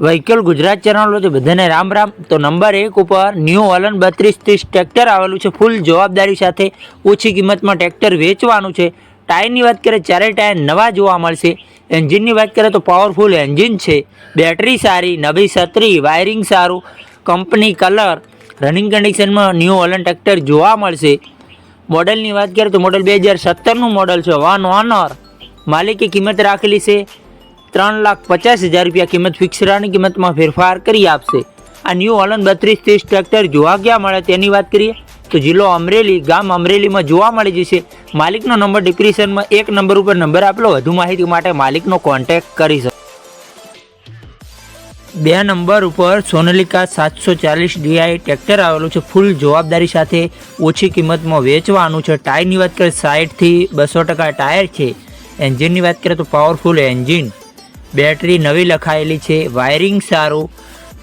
Vehicle Gujarat ચેનલો છે બધાને રામ રામ. તો નંબર એક ઉપર ન્યૂ ઓલન બત્રીસ ત્રીસ ટ્રેક્ટર આવેલું છે. ફૂલ જવાબદારી સાથે ઓછી કિંમતમાં ટ્રેક્ટર વેચવાનું છે. ટાયરની વાત કરીએ ચારે ટાયર નવા જોવા મળશે. એન્જિનની વાત કરીએ તો પાવરફુલ એન્જિન છે. બેટરી સારી, નવી સત્રી વાયરિંગ સારું. કંપની કલર રનિંગ કન્ડિશનમાં ન્યૂ ઓલન ટ્રેક્ટર જોવા મળશે. મોડલની વાત કરીએ તો મોડલ બે હજાર સત્તરનું મોડલ છે. વન ઓનર માલિકે કિંમત રાખેલી છે. ત્રણ લાખ પચાસ હજાર રૂપિયા કિંમત ફિક્સરાની કિંમતમાં ફેરફાર કરી આપશે. આ ન્યૂ હોલન બત્રીસ ત્રીસ ટ્રેક્ટર જોવા ક્યાં મળે તેની વાત કરીએ, તો જિલ્લો અમરેલી, ગામ અમરેલીમાં જોવા મળી જશે. માલિકનો નંબર ડિસ્ક્રિપ્શનમાં એક નંબર ઉપર નંબર આપેલો, વધુ માહિતી માટે માલિકનો કોન્ટેક્ટ કરી શકો. બે નંબર ઉપર સોનલિકા સાતસો ચાલીસ ડીઆઈ ટ્રેક્ટર આવેલું છે, ફૂલ જવાબદારી સાથે ઓછી કિંમતમાં વેચવાનું છે. ટાયરની વાત કરીએ સાઠથી બસો ટકા ટાયર છે. એન્જિનની વાત કરીએ તો પાવરફુલ એન્જિન બેટરી નવી લખાયેલી છે, વાયરિંગ સારું,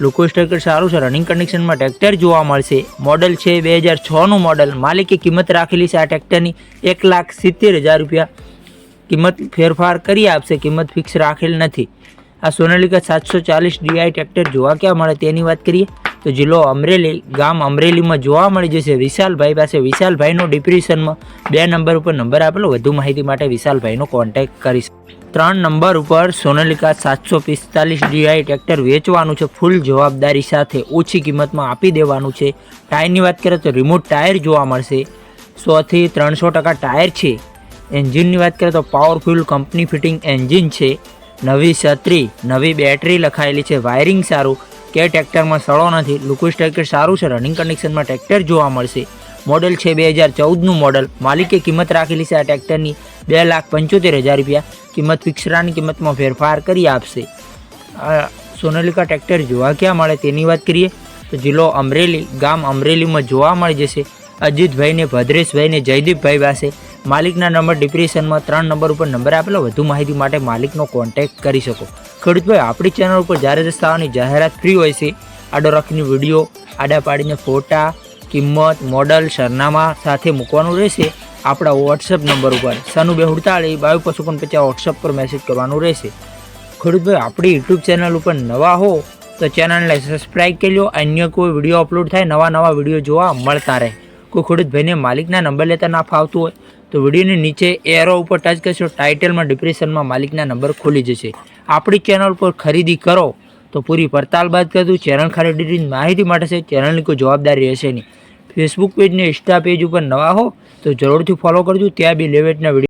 લુકો સ્ટ્રક્ચર સારું છે રનિંગ કન્ડિશનમાં ટ્રેક્ટર જોવા મળશે. મોડલ છે બે હજાર છનું મોડલ માલિકે કિંમત રાખેલી છે આ ટ્રેક્ટરની એક લાખ સિત્તેર હજાર રૂપિયા. કિંમત ફેરફાર કરી આપશે, કિંમત ફિક્સ રાખેલ નથી. આ સોનાલિકા સાતસો ચાલીસ ડીઆઈ ટ્રેક્ટર જોવા ક્યાં મળે તેની વાત કરીએ? તો જિલ્લો અમરેલી, ગામ અમરેલીમાં જોવા મળી જશે વિશાલભાઈ પાસે. વિશાલભાઈનો ડિપ્રેશનમાં બે નંબર ઉપર નંબર આપેલો. વધુ માહિતી માટે વિશાલભાઈનો કોન્ટેક્ટ કરીશ. ત્રણ નંબર ઉપર સોનાલિકા સાતસો પિસ્તાલીસ ડીઆઈ ટ્રેક્ટર વેચવાનું છે. ફૂલ જવાબદારી સાથે ઓછી કિંમતમાં આપી દેવાનું છે. ટાયરની વાત કરીએ તો રિમોટ ટાયર જોવા મળશે. સોથી ત્રણસો ટકા ટાયર છે. એન્જિનની વાત કરીએ તો પાવરફુલ કંપની ફિટિંગ એન્જિન છે. નવી છત્રી, નવી બેટરી લખાયેલી છે. વાયરિંગ સારું. કે ટ્રેક્ટરમાં સડો નથી. લુકુસ ટ્રેક્ટર સારું છે. રનિંગ કન્ડિશનમાં ટ્રેક્ટર જોવા મળશે. મોડલ છે બે હજાર ચૌદનું મોડલ માલિકે કિંમત રાખેલી છે. આ ટ્રેક્ટરની બે લાખ પંચોતેર હજાર રૂપિયા. કિંમત ફિક્સરાની કિંમતમાં ફેરફાર કરી આપશે. સોનાલિકા ટ્રેક્ટર જોવા ક્યાં મળે તેની વાત કરીએ તો જિલ્લો અમરેલી, ગામ અમરેલીમાં જોવા મળી જશે. અજીતભાઈને, ભદ્રેશભાઈને, જયદીપભાઈ પાસે. માલિકના નંબર ડિપ્રેશનમાં ત્રણ નંબર ઉપર નંબર આપેલો. વધુ માહિતી માટે માલિકનો કોન્ટેક્ટ કરી શકો. ખેડૂતભાઈ આપણી ચેનલ ઉપર જ્યારે રસ્તાઓની જાહેરાત ફ્રી હોય છે, આડો રાખીને વીડિયો આડા પાડીને ફોટા, કિંમત મોડલ સરનામા સાથે મૂકવાનું રહેશે. આપણા વોટ્સઅપ નંબર ઉપર સનુ બે હુડતાળી બાવીસ પશુપન પચાસ વોટ્સઅપ પર મેસેજ કરવાનું રહેશે. ખેડૂતભાઈ આપણી યુટ્યુબ ચેનલ ઉપર નવા હો, તો ચેનલને સબસ્ક્રાઈબ કરી લો અન્ય કોઈ વીડિયો અપલોડ થાય, નવા નવા વીડિયો જોવા મળતા રહે. કોઈ ખેડૂતભાઈને માલિકના નંબર લેતા ના ફાવતું હોય તો વિડીયોની નીચે એરો ઉપર ટચ કરશો ટાઇટલમાં ડિપ્રેશનમાં માલિકના નંબર ખુલી જશે. આપણી ચેનલ પર ખરીદી કરો તો પૂરી પડતાલ બાદ કરતું ચેનલ ખરીદીની માહિતી માટે છે ચેનલની કોઈ જવાબદારી રહેશે નહીં. ફેસબુક પેજ ને ઇન્સ્ટા પેજ ઉપર નવા હો તો જરૂરથી ફોલો કરજો, ત્યાં બી લેવેટના વીડિયો